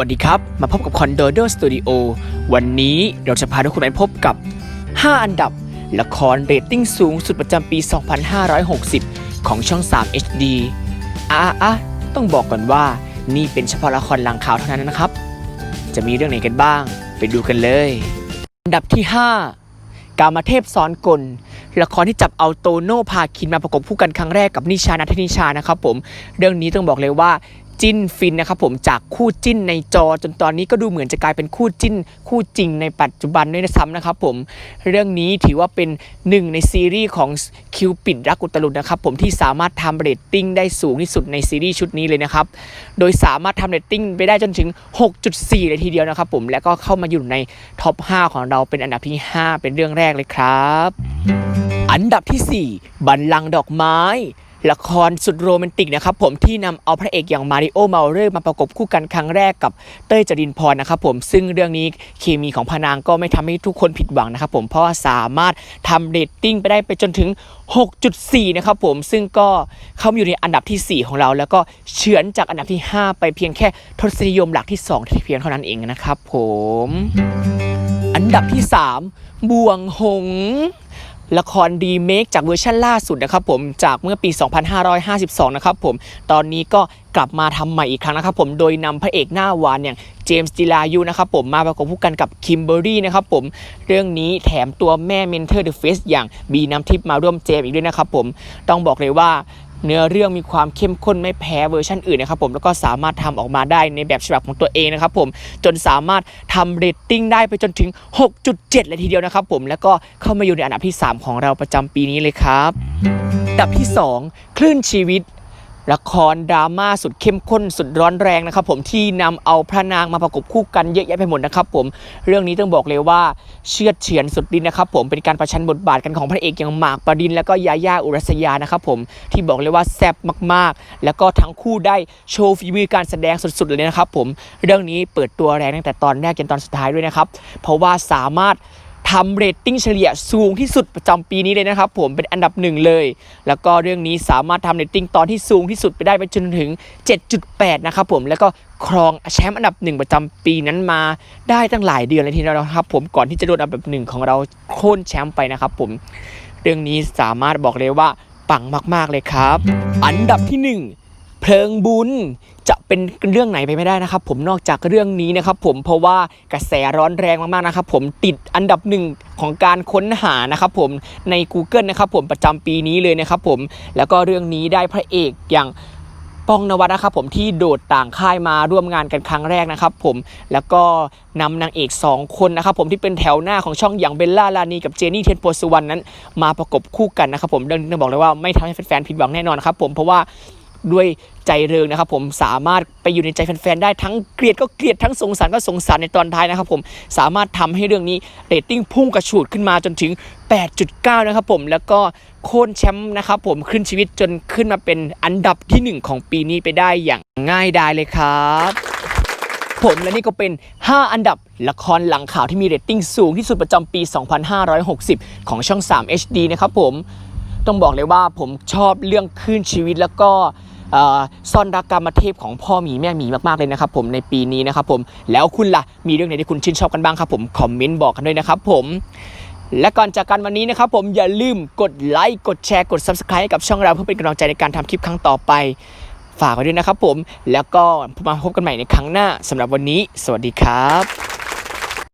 สวัสดีครับ มาพบกับคอนโดโดอร์สตูดิโอวันนี้เราจะพาทุกคนไปพบกับ 5 อันดับ ละครเรตติ้งสูงสุดประจำปี 2560 ของช่อง 3 HD อะอะต้องบอกก่อนว่านี่เป็นเฉพาะละครหลังข่าวเท่านั้นนะครับ จะมีเรื่องไหนกันบ้าง ไปดูกันเลย อันดับที่ 5 กามาเทพซ้อนกล ละครที่จับเอาโตโน่พาคินมาประกบคู่กันครั้งแรกกับนิชานัทนิชานะครับผม เรื่องนี้ต้องบอกเลยว่า จิ้นฟินนะครับผมจากคู่จิ้นในจอจนตอนนี้ก็ดูเหมือนจะกลายเป็นคู่จิ้น คู่จริงในปัจจุบันด้วยนะซ้ำนะครับผมเรื่องนี้ถือว่าเป็นหนึ่งในซีรีส์ของคิวปิดรักอุตลุดนะครับผมที่สามารถทำเรตติ้งได้สูงที่สุดในซีรีส์ชุดนี้เลยนะครับโดยสามารถทำเรตติ้งไปได้จนถึง 6.4 เลยทีเดียวนะครับผมและก็เข้ามาอยู่ในท็อป 5 ของเราเป็นอันดับที่ 5 เป็นเรื่องแรกเลยครับ อันดับทีสี่4 บัลลังดอกไม้ ละครสุดโรแมนติกนะครับผมที่นำเอาพระเอกอย่างมาริโอเมาเรอร์มาประกบคู่กันครั้งแรกกับเต้ยจรินพรนะครับผมซึ่งเรื่องนี้เคมีของพานางก็ไม่ทำให้ทุกคนผิดหวังนะครับผมเพราะว่าสามารถทำเรตติ้งไปได้ไปจนถึง 6.4 นะครับผมซึ่งก็เข้ามาอยู่ในอันดับทีสี่ 4 ของเรา แล้วก็เฉือนจากอันดับที่ 5 ไปเพียงแค่ทศนิยมหลักที่2เพียงเท่านั้นเองนะครับผม อันดับที่ 3 บวงหง ละครรีเมคจากเวอร์ชันล่าสุดนะครับผมจากเมื่อปี 2552 นะครับผมตอนนี้ก็กลับมาทำใหม่อีกครั้งนะครับผมโดยนำพระเอกหน้าหวานอย่างเจมส์จิลายุนะครับผมมาประกบคู่กันกับคิมเบอร์รี่นะครับผมเรื่องนี้แถมตัวแม่เมนเทอร์เดอะเฟสอย่างบีน้ำทิพย์มาร่วมเจมอีกด้วยนะครับผมต้องบอกเลยว่า เนื้อเรื่องมีความเข้มข้นไม่แพ้เวอร์ชันอื่นนะครับผมแล้วก็สามารถทำออกมาได้ในแบบฉบับของตัวเองนะครับผมจนสามารถทำเรตติ้งได้ไปจนถึง 6.7 เลยทีเดียวนะครับผมแล้วก็เข้ามาอยู่ในอันดับที่ 3 ของเราประจำปีนี้เลยครับ อันดับที่ 2 คลื่นชีวิต ละครดราม่าสุดเข้มข้นสุดร้อนแรงนะครับผมที่นำเอาพระนางมาประกบคู่กันเยอะแยะไปหมดนะครับผมเรื่องนี้ต้องบอกเลยว่าเชื่อดเฉือนสุดดินนะครับผมเป็นการประชันบทบาทกันของพระเอกอย่างหมากปรินแล้วก็ยาย่าอุรัสยานะครับผมที่บอกเลยว่าแซ่บมากๆ แล้วก็ทั้งคู่ได้โชว์ฝีมือการแสดงสุดๆเลยนะครับผมเรื่องนี้เปิดตัวแรงตั้งแต่ตอนแรกจนตอนสุดท้ายด้วยนะครับเพราะว่าสามารถ ทำเรตติ้งเฉลี่ยสูงที่สุดประจำปีนี้เลยนะครับผมเป็นอันดับหนึ่งเลย แล้วก็เรื่องนี้สามารถทำเรตติ้งตอนที่สูงที่สุดไปได้ไปจนถึง 7.8 นะครับผมแล้วก็ครองแชมป์อันดับหนึ่งประจำปีนั้นมาได้ตั้งหลายเดือนเลยทีเดียวนะครับผมก่อนที่จะโดนอันดับหนึ่งของเราโค่นแชมป์ไปนะครับผมเรื่องนี้สามารถบอกเลยว่าปังมาก ๆเลยครับ อันดับที่หนึ่ง เพลิงบุญจะเป็นเรื่องไหนไปไม่ได้นะครับ ผมนอกจากเรื่องนี้นะครับ ผมเพราะว่ากระแสร้อนแรงมากๆนะครับ ผมติดอันดับหนึ่งของการค้นหานะครับ ผมใน Google นะครับผมประจำปีนี้เลยนะครับ ผมแล้วก็เรื่องนี้ได้พระเอกอย่างป้องนวัดนะครับผมที่โดดต่างค่ายมาร่วมงานกันครั้งแรกนะครับ ผมแล้วก็นำนางเอก 2 คนนะครับ ผมที่เป็นแถวหน้าของช่องอย่างเบลล่าลานีกับเจนี่เทียนโพสุวรรณนั้น มาประกบคู่กันนะครับ ผมเรื่องนี้ต้องบอกเลยว่าไม่ทำให้แฟนๆผิดหวังแน่นอนนะครับ ผมเพราะว่า ด้วยใจเริงนะครับผมสามารถไปอยู่ในใจแฟนๆได้ทั้งเกลียดก็เกลียดทั้งสงสารก็สงสารในตอนท้ายนะครับผมสามารถทำให้เรื่องนี้เรตติ้งพุ่งกระฉูดขึ้นมาจนถึง 8.9 นะครับผมแล้วก็โค่นแชมป์นะครับผมขึ้นชีวิตจนขึ้นมาเป็นอันดับทีหนึ่1 ของปีนี้ไปได้อย่างง่ายดายเลยครับผมและนี่ก็เป็น 5 อันดับละครหลังข่าวที่มีเรตติ้งสูงที่สุดประจำปี 2560 ของช่อง 3 HD นะครับผม ต้องบอกเลยว่าผมชอบเรื่องคลื่นชีวิตแล้วก็ซ่อนรักกรรมเทพของพ่อหมีแม่หมีมากๆเลยนะครับผมในปีนี้นะครับผมแล้วคุณล่ะมีเรื่องไหนที่คุณชื่นชอบกันบ้างครับผมคอมเมนต์บอกกันด้วยนะครับผมและก่อนจากกันวันนี้นะครับผมอย่าลืมกดไลค์กดแชร์กด Subscribe ให้กับช่องเราเพื่อเป็นกำลังใจในการทำคลิปครั้งต่อไป ฝากไว้ด้วยนะครับผมแล้วก็มาพบกันใหม่ในครั้งหน้าสำหรับวันนี้ สวัสดีครับ